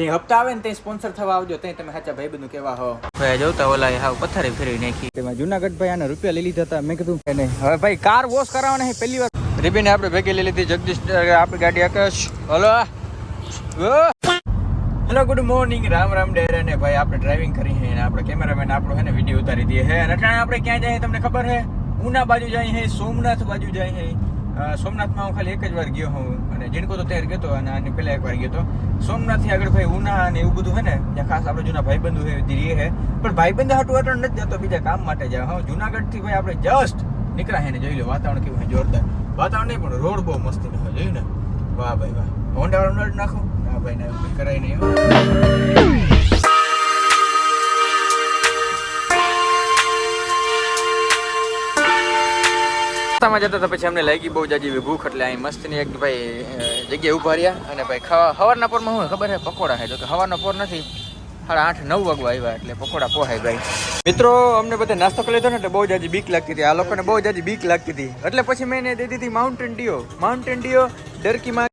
તે હપ્તા આવે ને તે સ્પોન્સર થવા આવજો તે તમે સાચા ભાઈ બધું કેવા હો. ભાઈ જોતા ઓલા હાવ પથ્થરે ફેરવી નાખી. તેમાં જુનાગઢ ભાઈ આના રૂપિયા લઈ લીધા હતા મેં કીધું કે નહીં. હવે ભાઈ કાર વોશ કરાવવાના છે પહેલી વાર. રીબીને આપણે ભેગી લઈ લીધી જગદીશ આપણી ગાડી Akash. Hello. Hello good morning Ram Ram ડેરે ને ભાઈ આપણે ડ્રાઇવિંગ કરી છે અને આપણે કેમેરામેન આપણો છે ને વીડિયો ઉતારી દઈએ છે. અને અટાણે આપણે ક્યાં જઈએ તમને ખબર છે? ઉના બાજુ જાય છે સોમનાથ બાજુ જાય છે. અ, સોમનાથમાં હું ખાલી એક જ વાર ગયો હું. અને જીણકો તો ત્યારે ગયો અને આની પહેલા એક વાર ગયો હતો સોમનાથથી આગળ ભાઈ ઉના અને એવું બધું હોય ને, ત્યાં ખાસ આપણે જૂના ભાઈબંધુ છે રહે હે. પણ ભાઈબંધ હાટું અટણ નથી જતો, બીજા કામ માટે જાય. હા, જુનાગઢથી ભાઈ આપણે જસ્ટ નીકળ્યા હે ને, જોઈ લો, વાતાવરણ કેવું છે જોરદાર. વાતાવરણ નહીં, પણ રોડ બહુ મસ્તી હોય જોયું ને? વાહ ભાઈ વાહ. હોન્ડા નળ નાખો? ના ભાઈ, ના કરાય નહીં રસ્તામાં જતા હતા, પછી અમને લાગી બહુ જાજી એવી ભૂખ, એટલે અહીં મસ્તની એક ભાઈ જગ્યાએ ઊભા રહ્યા અને ભાઈ ખાવા, હવારના પોરમાં હું ખબર છે પકોડા છે તો કે સવારના પોર નથી. સાડા આઠ, નવ વાગવા આવ્યા, એટલે પકોડા પોહાય ભાઈ. મિત્રો, અમને બધા નાસ્તો કરી લીધો ને, એટલે બહુ જાજી બીક લાગતી હતી. આ લોકોને બહુ જાજી બીક લાગતી હતી. એટલે પછી મેં એને દઈ દીધી માઉન્ટેન ડીઓ માઉન્ટેન ડીઓ ડરકીમાં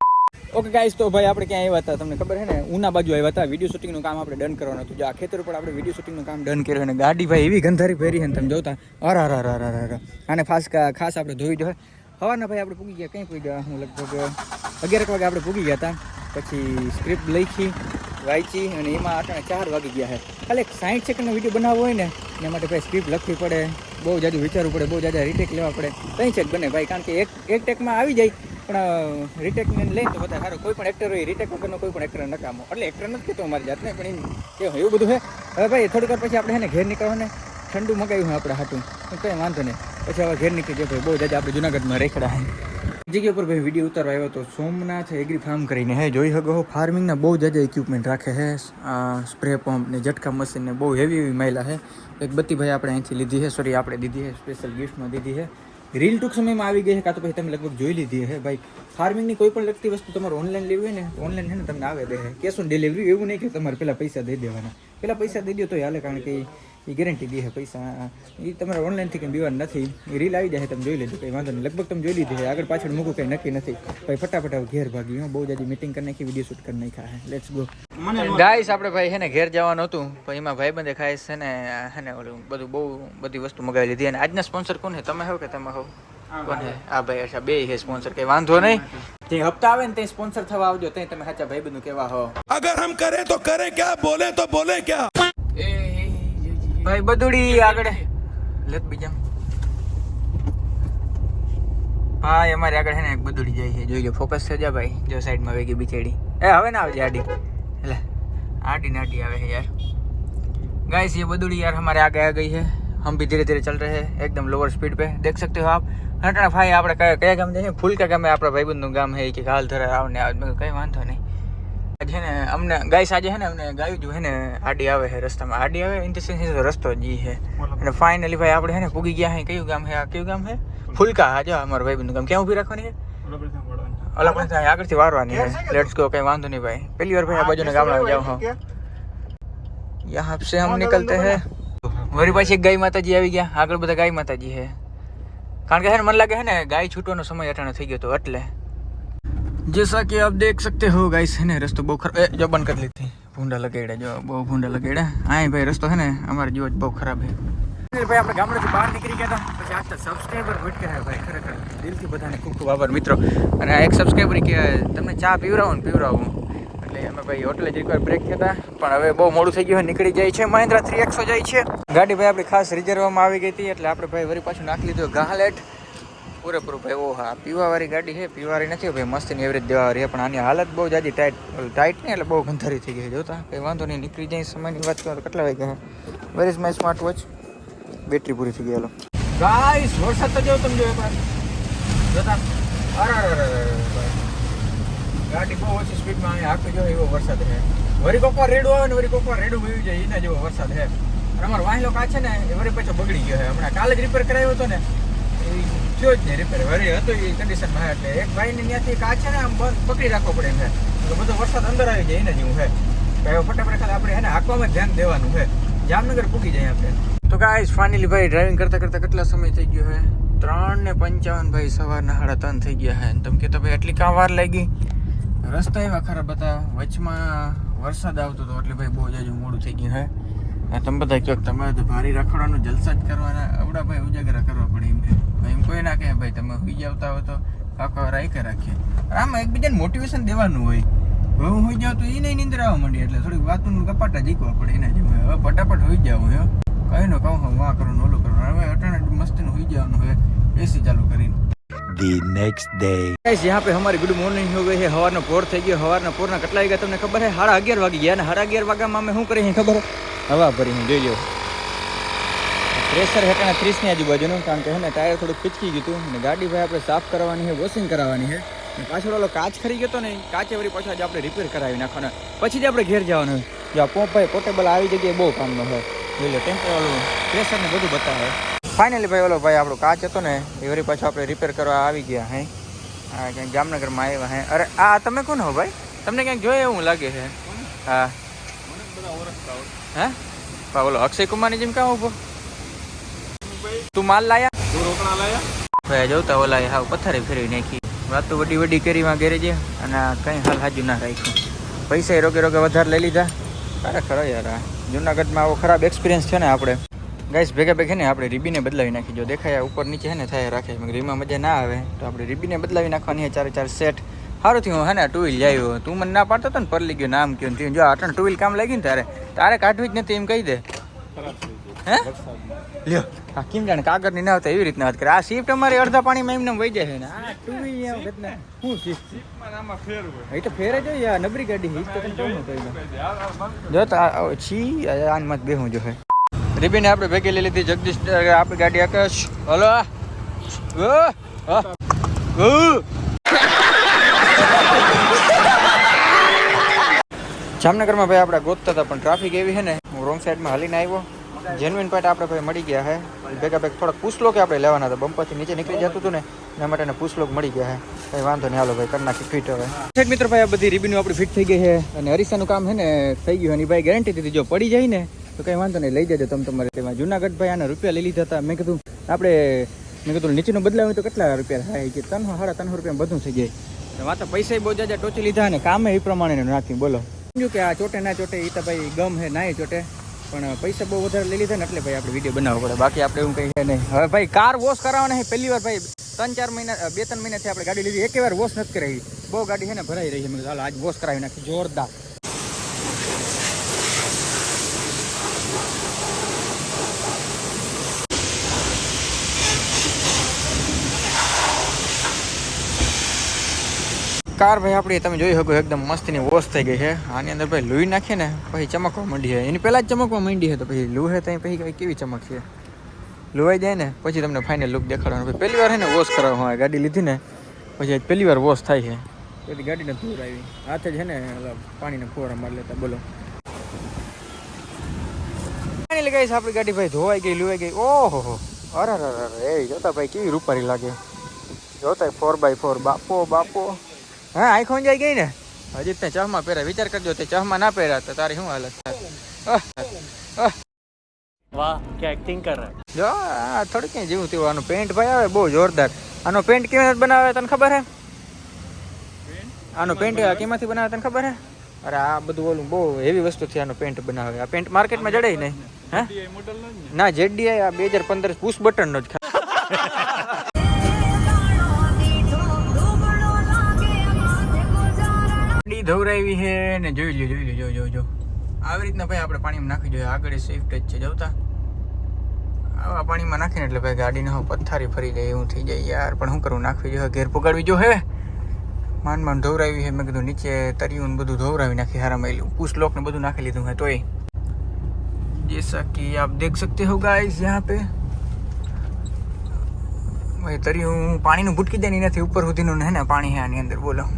ઓકે ગાઈસ તો ભાઈ આપણે ક્યાં આવ્યા હતા? તમને ખબર છે ને? ઉના બાજુ આવ્યા હતા. વીડિયો શૂટિંગનું કામ આપણે ડન કરવાનું હતું. જો આ ખેતર ઉપર આપણે વીડિયો શૂટિંગનું કામ ડન કર્યું અને ગાડી ભાઈ એવી ગંધારી ફેરી છે ને તમે જોતા. અર અર અર અર આને ખાસ ખાસ આપણે ધોઈ જોઈએ હવાના ભાઈ આપણે પૂગી ગયા. કંઈ પૂગી ગયા હું લગભગ અગિયાર વાગે આપણે પૂગી ગયા હતા. પછી સ્ક્રિપ્ટ લખી, વાંચી અને એમાં આટલા ચાર વાગી ગયા છે. ખાલી એક સાઠ સેકન્ડનો વીડિયો બનાવવો હોય ને, એના માટે ભાઈ સ્ક્રિપ્ટ લખવી પડે. બહુ જાજુ વિચારવું પડે, બહુ જાજા રીટેક લેવા પડે. કંઈ છે બને ભાઈ, કારણ કે એક એક ટેકમાં આવી જાય. પણ રીટેક ને લઈને તો બધા સારું. કોઈ પણ એક્ટર હોય રીટેક વગરનો કોઈ પણ એક્ટર નકામો. એટલે એક્ટર નથી કહેતો મારી જાતને, પણ કે એવું બધું છે. હવે ભાઈ, થોડીક વાર પછી આપણે એને ઘેર નીકળવાને, ઠંડુ મગાવ્યું આપણે હાટું કંઈ વાંધો નહીં. પછી હવે ઘેર નીકળી જાય ભાઈ, બહુ જાજા આપણે જુનાગઢમાં રેખડા હે. જગ્યા ઉપર ભાઈ વીડિયો ઉતારવા આવ્યો તો સોમનાથ એગ્રી ફાર્મ કરીને હે, જોઈ શકો ફાર્મિંગના બહુ જાજા ઇક્વિપમેન્ટ રાખે છે સ્પ્રે પંપ ને ઝટકા મશીન ને બહુ હેવી એવી મહિલા છે એક બત્તી ભાઈ આપણે અહીંથી લીધી છે સોરી આપણે દીધી છે સ્પેશિયલ ગિફ્ટમાં દીધી છે રીલ ટૂંક સમયમાં આવી ગઈ છે, કાં તો પછી તમે લગભગ જોઈ લીધી હે ભાઈ ફાર્મિંગની કોઈ પણ લગતી વસ્તુ તમારે ઓનલાઈન લેવી હોય ને ઓનલાઈન છે ને તમને આવે દે કેશ ઓન ડિલિવરી એવું નહીં કે તમારે પહેલાં પૈસા દઈ દેવાના. પહેલાં પૈસા દઈ દો તો હાલે, કારણ કે એ ગેરંટી દે છે પૈસા. એ તમારે ઓનલાઈનથી કંઈ બીવાનું નથી. એ રીલ આવી જાય તમે જોઈ લેજો કંઈ વાંધો નહીં. લગભગ તમે જોઈ લીધી છે આગળ પાછળ મૂકું કંઈ નક્કી નથી. ભાઈ ફટાફટ હવે ઘેર ભાગી હું બહુ જાજી મિટિંગ કરી નાખી વીડિયો શૂટ કરી નાખ્યા હે. લેટ્સ ગો ગાઈસ આપણે ભાઈ છે ને ઘેર જવાનું હતું પણ એમાં ભાઈ બંધે ખાય છે ને હે ને ઓલું બધું બહુ બધી વસ્તુ મગાવી લીધી અને આજના સ્પોન્સર કોણ છે તમે હો કે તમે હો? કોને આ ભાઈ અચ્છા બે છે સ્પોન્સર કંઈ વાંધો નહીં. જે હપ્તા આવે ને તે સ્પોન્સર થવા આવજો તે તમે સાચા ભાઈ બધું કેવા હો. અગર હમ કરે તો કરે ક્યાં બોલે તો બોલે ક્યાં? ભાઈ બદુડી આગળ લેત બીજા ભાઈ અમારે આગળ છે ને એક બદુડી જાય છે જોઈ લો ફોકસ થઈ જા ભાઈ જો સાઈડમાં વેગી બિચેડી એ હવે ના આવજે આડી એટલે આડી ને આડી આવે છે યાર गाइस ये बदुड़ी यार हमारे आगे आ गई है हम भी धीरे धीरे चल रहे हैं एकदम लोअर स्पीड पे देख सकते हो आप હટાણા ભાઈ આપણે કયા કયા ગામ જઈએ ફૂલ કા ગામે આપણા ભાઈબંધનું ગામ છે કે હાલ ધરા આવ ને આવ મેં કીધું કઈ વાંધો નહીં આજે છે ને અમને ગાઈસ આજે છે ને અમને ગાયું જો છે ને આડી આવે છે રસ્તામાં આડી આવે ઇન ધ સેન્સ રસ્તો જી છે અને ફાઇનલી ભાઈ આપણે છે ને પૂગી ગયા છે કયું ગામ છે આ કયું ગામ છે ફૂલકા હા જો અમારા ભાઈબંધનું ગામ ક્યાં ઊભી રાખવાની છે ઓલા પણ ત્યાં આગળથી વારવાની છે લેટ્સ ગો કઈ વાંધો નહીં ભાઈ પહેલી વાર ભાઈ આ બાજુના ગામડા જાવ હા यहाँ से हम निकलते हैं વળી પાછી એક ગાય માતાજી આવી ગયા આગળ બધા ગાય માતાજી છે કારણ કે હે ને મને લાગે છે ને ગાય છૂટવાનો સમય અટાણે થઈ ગયો તો એટલે जैसा कि आप देख सकते हो गाइस है ना, रस्तो बहुत खराब जो बंद कर लेते हैं ભૂંડા લગાડ્યા જો બહુ ભૂંડા લગાડ્યા હા ભાઈ રસ્તો છે ને અમારે જીવો બહુ ખરાબ છે ભાઈ આપણે ગામડેથી બહાર નીકળી ગયા હતા પછી આજ સબસ્ક્રાઈબર ભૂટ ભાઈ ખરેખર દિલથી બધાને ખૂબ ખૂબ આભાર, મિત્રો. અને આ એક સબસ્ક્રાઈબર કે, તમને ચા પીવરાવો ને પીવરાવું એટલે અમે ભાઈ હોટલે એકવાર બ્રેક થતા પણ હવે બહુ મોડું થઈ ગયું નીકળી જાય છે. મહિન્દ્રા થ્રી એકસો જાય છે. ગાડી ભાઈ આપણી ખાસ રિઝર્વમાં આવી ગઈ હતી, એટલે આપણે ભાઈ વરી પાછું નાખી લીધું, ગાહલેટ. પૂરેપૂરું ભાઈ ઓ હા પીવાવાળી ગાડી છે, પીવાવાળી નથી ભાઈ, મસ્તની એવરેજ દેવાવાળી છે, પણ આની હાલત બહુ જાજી ટાઈટ ટાઈટ નહીં, એટલે બહુ ગંધારી થઈ ગઈ જોતા કંઈ વાંધો નહીં, નીકળી જાય સમયની વાત કરો કેટલા વાગ્યા where is my smart watch battery પૂરી થઈ ગઈ, હેલો. ગાઈસ વરસાદ તો જો તમે જોયો જોતા અરે અરે ગાડી બહુ ઓછી સ્પીડમાં અહીં હાંકી જો એવો વરસાદ છે. વરી કોકવાર રેડું આવે ને વરી કોકવાર રેડું વયું જાય, એના જેવો વરસાદ છે. અમારો વાહલો કા છે ને, એ વરી પાછો બગડી ગયો છે. હમણાં કાલે જ રિપેર કરાવ્યો હતો ને થયો જ નહીં. રિપેર વરી હતો એ કન્ડિશનમાં એટલે એક ભાઈને ત્યાંથી કા છે ને આમ પકડી રાખવો પડે એમ છે. બધો વરસાદ અંદર આવી જાય એને જેવું છે. તો હવે ફટાફટ ખાલી આપણે એને હાંકવામાં જ ધ્યાન દેવાનું છે. જામનગર પૂકી જાય આપણે. તો ગાઈસ ફાઇનલી ભાઈ ડ્રાઇવિંગ કરતા કરતા કેટલા સમય થઈ ગયો છે? ત્રણ ને પંચાવન ભાઈ, સવારના સાડા ત્રણ થઈ ગયા છે. તમે કહેતા ભાઈ એટલી કાં વાર લાગી? રસ્તા એવા ખરાબ હતા. વચમાં વરસાદ આવતો હતો, એટલે ભાઈ બહુ જાજુ મોડું થઈ ગયું આ તમે બધા કહો તમારે તો ભારી રખડવાનું, જલસા જ કરવાના. અવડા ભાઈ ઉજાગરા કરવા પડે એમ છે. એમ કોઈ ના કહે ભાઈ તમે સુઈ જાવતા હોય તો આખો રાઈકે રાખીએ. આમાં એકબીજાને મોટિવેશન દેવાનું હોય. હવે હું હોઈ જાઉં તો એ નહીં નિંદ્રા આવવા માંડી એટલે થોડીક વાતનું કપાટા જીકવા પડે એના જેમ હવે ફટાફટ હોઈ જાઉં હે. કઈ નો કહું હું વાં કરું ઓલું કરું. હવે અટાણે મસ્તીનું હોઈ જવાનું હવે એસી ચાલુ કરીને. ધી નેક્સ્ટ ડે ગાઈસ યહાં પે હમારી ગુડ મોર્નિંગ હો ગઈ હવારનો પોર થઈ ગયો. હવારના પોરના કેટલા વાગ્યા તમને ખબર હે? સાડા અગિયાર વાગી ગયા અને સાડા અગિયાર વાગ્યામાં અમે શું કરીએ ખબર હવા ભરી હું જોઈ જાઉં પ્રેશર હેઠળ ત્રીસની આજુબાજુનું, કારણ કે છે ને ટાયર થોડું ખીચકી ગયું હતું અને ગાડી ભાઈ આપણે સાફ કરાવવાની છે વોશિંગ કરાવવાની છે. અને પાછળ ઓલો કાચ ખરી ગયો હતો ને કાચે વળી પાછો આજે આપણે રિપેર કરાવી નાખવાનો. પછી જ આપણે ઘેર જવાનું. હોય જો આ પોપ ભાઈ પોર્ટેબલ આવી જગ્યાએ બહુ કામનો હોય જોઈ લો ટેમ્પર ઓલું પ્રેશર ને બધું બતાવે. ફાઇનલી ભાઈ, ઓલો ભાઈ આપણો કાચ હતો ને, એ વળી પાછો આપણે રિપેર કરવા આવી ગયા હે. હા ક્યાંક જામનગરમાં આવ્યા હે. અરે, આ તમે કોણ હો ભાઈ? તમને ક્યાંક જોઈએ એવું લાગે છે. હા. હે? પા ઓલો અક્ષય કુમારની જેમ કાં ઊભો તું માલ લાયા? ભાઈ જોતા ઓલા હાવ પથારે ફેરવી નાખી. વાતો વડી વડી કરી માં ગેરેજે અને કંઈ હાલ હાજુ ના રાખ્યું. પૈસા રોગે રોગે વધારે લઈ લીધા. અરે ખરો યાર જુનાગઢમાં આવો ખરાબ એક્સપિરિયન્સ છે ને આપણે. ગાઈસ ભેગા ભેગા ને આપણે રીબીને બદલાવી નાખી. જો દેખાય ઉપર નીચે હે ને થાય રાખે રીમાં મજા ના આવે. તો આપણે રીબીને બદલાવી નાખવાની છે ચારે ચાર સેટ સારું થયું હે ને ટુ વ્હીલ લાવ્યો તું મને ના પાડતો હતો ને પરલી ગયો નામ કયો થયું જો આટણ ટુ વ્હીલ કામ લાગ્યું ને તારે. તારે કાઢવી જ નથી એમ કહી દે. હે? લ્યો, આ કેમ જાણે કાગળની ના આવતા એવી રીતના વાત કરે. આ શિફ્ટ અમારી અડધા પાણીમાં એમને વહી જાય ને. આ ટુ શું શિફ્ટ એ તો ફેરે જો યાર નબરી ગાડી તો કહી જો તો છી જો હે. રીબીને આપણે ભેગી લઈ લીધી જગદીશ આપણી ગાડી આકાશ. હલો જામનગરમાં ભાઈ આપણે ગોતતા હતા, પણ ટ્રાફિક એવી છે ને, હું રોંગ સાઈડમાં હાલીને આવ્યો. જેન્યુઇન પાર્ટ આપણે ભાઈ મળી ગયા હે. ભેગા ભેગ થોડાક પૂછલો કે આપણે લેવાના હતા. બમ્પરથી નીચે નીકળી જતું હતું ને, એના માટે પૂછલો મળી ગયા હે. કંઈ વાંધો નહીં, હાલો ભાઈ, કરી નાખી ફિટ હવે. મિત્રો ભાઈ, આ બધી રીબીનું આપણી ફિટ થઈ ગઈ છે અને અરીસાનું કામ છે ને, થઈ ગયું એની ભાઈ ગેરંટી દીધી જો પડી જાય ને, તો કંઈ વાંધો નહીં, લઈ જજો તમે તમારે. તેમાં જુનાગઢ ભાઈ આના રૂપિયા લઈ લીધા હતા. મેં કીધું, આપણે, મેં કીધું, નીચેનું બદલાવ્યું તો કેટલા રૂપિયા થાય? કે ત્રણસો સાડા ત્રણસો રૂપિયા બધું થઈ જાય. વાત પૈસા બહુ જાજા ટોચી લીધા અને કામે એ પ્રમાણે નાખ્યું. બોલો. સમજ્યું કે આ ચોટે ના ચોટે એ તો ભાઈ ગમ હે ના ચોટે. પણ પૈસા બહુ વધારે લઈ લીધા ને એટલે ભાઈ આપણે વીડિયો બનાવવો પડે. બાકી આપણે એવું કંઈ નહીં. હવે ભાઈ કાર વોશ કરાવવાના છે. પહેલી વાર ભાઈ ત્રણ ચાર મહિના બે ત્રણ મહિનાથી આપણે ગાડી લીધી. એક વાર વોશ નથી કરાવી. બહુ ગાડી છે ને ભરાઈ રહી છે. મેં કીધું આજ વોશ કરાવી નાખી જોરદાર. કાર ભાઈ આપણી તમે જોઈ શકો એકદમ મસ્તની વોશ થઈ ગઈ છે. આની અંદર ભાઈ લુઈ નાખીએ ને પછી ચમકવા માંડી છે. એની પહેલાં જ ચમકવા માંડી છે તો પછી લુહે ત્યાં પછી કઈ કેવી ચમક છે લુવાઈ જાય ને પછી તમને ફાઇનલ લુક દેખાડવાનો. પછી પહેલી વાર છે ને વોશ કરાવવામાં આવે ગાડી લીધી ને પછી આજ પહેલી વાર વોશ થાય છે. બધી ગાડીને ધૂળ આવી. હાથે જ છે ને પાણીને ફુવારા મારી લેતા બોલો. ફાઇનલી ગઈ આપણી ગાડી ભાઈ ધોવાઈ ગઈ લુવાઈ ગઈ. ઓહો અરે અરે અરે એ જોતા ભાઈ કેવી રૂપારી લાગે. જોતા ફોર બાય ફોર બાપો બાપો. હા આંખ જાય ગઈ ને. હજી તે ચશ્મા પહેરા વિચાર કરજો તે ચશ્મા ના પહેર્યા તો તારી શું હાલત? થાય વાહ કે એક્ટિંગ કર? રહા જો આ થોડું ક્યાં જેવું તેવું આનો પેન્ટ ભાઈ આવે બહુ જોરદાર. આનો પેન્ટ કેવી બનાવે તને ખબર હે? આનો પેન્ટ કેમાંથી બનાવે તને ખબર હે? અરે આ બધું ઓલું બહુ હેવી વસ્તુથી આનો પેન્ટ બનાવે. આ પેન્ટ માર્કેટમાં જડે નહીં હે? ના. જેડીઆઈ આ બે હજાર પંદર પુશ બટનનો જ ધોવરાવી છે ને જોઈ લ્યો જોઈ લ્યો જો જો જો આવી રીતના ભાઈ આપણે પાણીમાં નાખી જોઈએ આગળ સ્વિફ્ટ જ છે જોતા આવા પાણીમાં નાખીને એટલે ભાઈ ગાડીને હું પથ્થારી ફરી જાય એવું થઈ જાય યાર પણ શું કરું નાખવી જોઈએ ઘેર પુગાડવી જો હે માંડ માંડ ધોવરાવી છે મેં કીધું નીચે તરિયું ને બધું ધોવરાવી નાખી હારા મેલું પૂછ લોક ને બધું નાખી લીધું હે તોય जैसा कि आप देख सकते हो गाइस यहाँ पे ભાઈ તરિયું પાણીનું ભૂટકી દે નથી ઉપર સુધીનું હે ને પાણી હે આની અંદર બોલો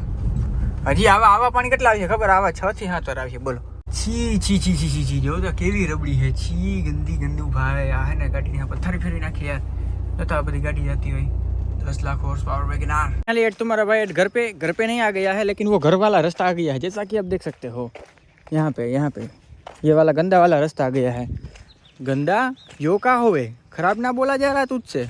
હજી આવા આવા પાણી કેટલા આવશે ખબર આવા છ થી સાત વાર આવશે બોલો છી છી છી છી છી છી જો તો કેવી રબડી છે છી ગંદી ગંદુ ભાઈ આ હે ને ગાડીને પથ્થર ફેરવી નાખી યાર જો તો આ બધી गाड़ी जाती हुई दस lakh horse power WagonR finally eight तुम्हारा भाई एट घर पे घर पे नहीं आ गया है लेकिन वो घर वाला रास्ता आ गया है जैसा कि आप देख सकते हो यहाँ पे यहाँ पे ये वाला गंदा वाला रास्ता आ गया है गंदा यो का होवे खराब ना बोला जा रहा तुझसे